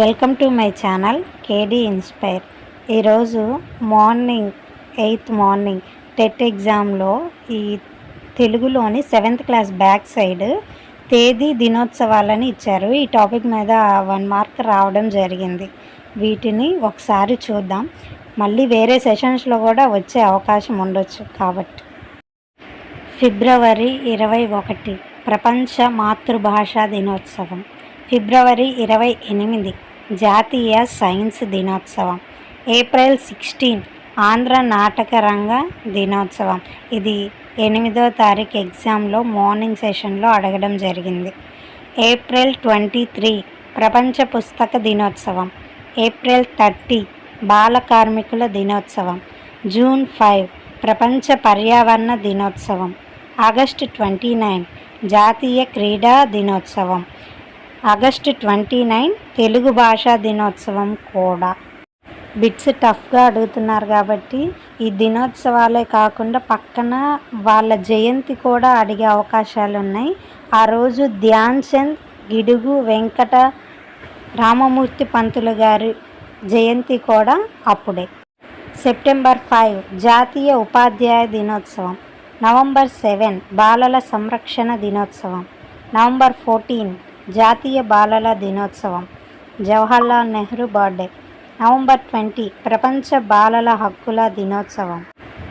Welcome to my channel KD inspire. ఈరోజు morning eighth morning TET ఎగ్జామ్లో ఈ తెలుగులోని సెవెంత్ క్లాస్ బ్యాక్ సైడ్ తేదీ దినోత్సవాలని ఇచ్చారు. ఈ టాపిక్ మీద వన్ మార్క్ రావడం జరిగింది. వీటిని ఒకసారి చూద్దాం. మళ్ళీ వేరే సెషన్స్లో కూడా వచ్చే అవకాశం ఉండొచ్చు కాబట్టి. ఫిబ్రవరి ఇరవై ఒకటి ప్రపంచ మాతృభాషా దినోత్సవం. ఫిబ్రవరి ఇరవై ఎనిమిది జాతీయ సైన్స్ దినోత్సవం. ఏప్రిల్ సిక్స్టీన్ ఆంధ్ర నాటక రంగ దినోత్సవం. ఇది ఎనిమిదో తారీఖు ఎగ్జామ్లో మార్నింగ్ సెషన్లో అడగడం జరిగింది. ఏప్రిల్ ట్వంటీ త్రీ ప్రపంచ పుస్తక దినోత్సవం. ఏప్రిల్ థర్టీ బాల కార్మికుల దినోత్సవం. జూన్ ఫైవ్ ప్రపంచ పర్యావరణ దినోత్సవం. ఆగస్టు ట్వంటీ నైన్ జాతీయ క్రీడా దినోత్సవం. ఆగస్టు ట్వంటీ నైన్ తెలుగు భాషా దినోత్సవం కూడా. బిట్స్ టఫ్గా అడుగుతున్నారు కాబట్టి ఈ దినోత్సవాలే కాకుండా పక్కన వాళ్ళ జయంతి కూడా అడిగే అవకాశాలు ఉన్నాయి ఆ రోజు ధ్యాన్ చంద్ గిడుగు వెంకట రామమూర్తి పంతులు గారి జయంతి కూడా అప్పుడే. సెప్టెంబర్ ఫైవ్ జాతీయ ఉపాధ్యాయ దినోత్సవం. నవంబర్ సెవెన్ బాలల సంరక్షణ దినోత్సవం. నవంబర్ ఫోర్టీన్ జాతీయ బాలల దినోత్సవం. Jawaharlal Nehru birthday November twenty ప్రపంచ బాలల హక్కుల దినోత్సవం.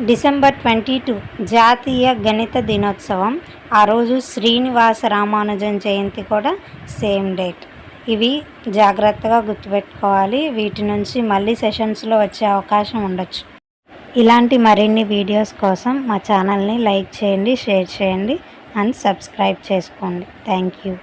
డిసెంబర్ ట్వంటీ టూ జాతీయ గణిత దినోత్సవం. ఆ రోజు శ్రీనివాస రామానుజన్ జయంతి కూడా సేమ్ డేట్. ఇవి జాగ్రత్తగా గుర్తుపెట్టుకోవాలి. వీటి నుంచి మళ్ళీ సెషన్స్లో వచ్చే అవకాశం ఉండొచ్చు. ఇలాంటి మరిన్ని వీడియోస్ కోసం మా ఛానల్ని లైక్ చేయండి షేర్ చేయండి అండ్ సబ్స్క్రైబ్ చేసుకోండి. Thank you.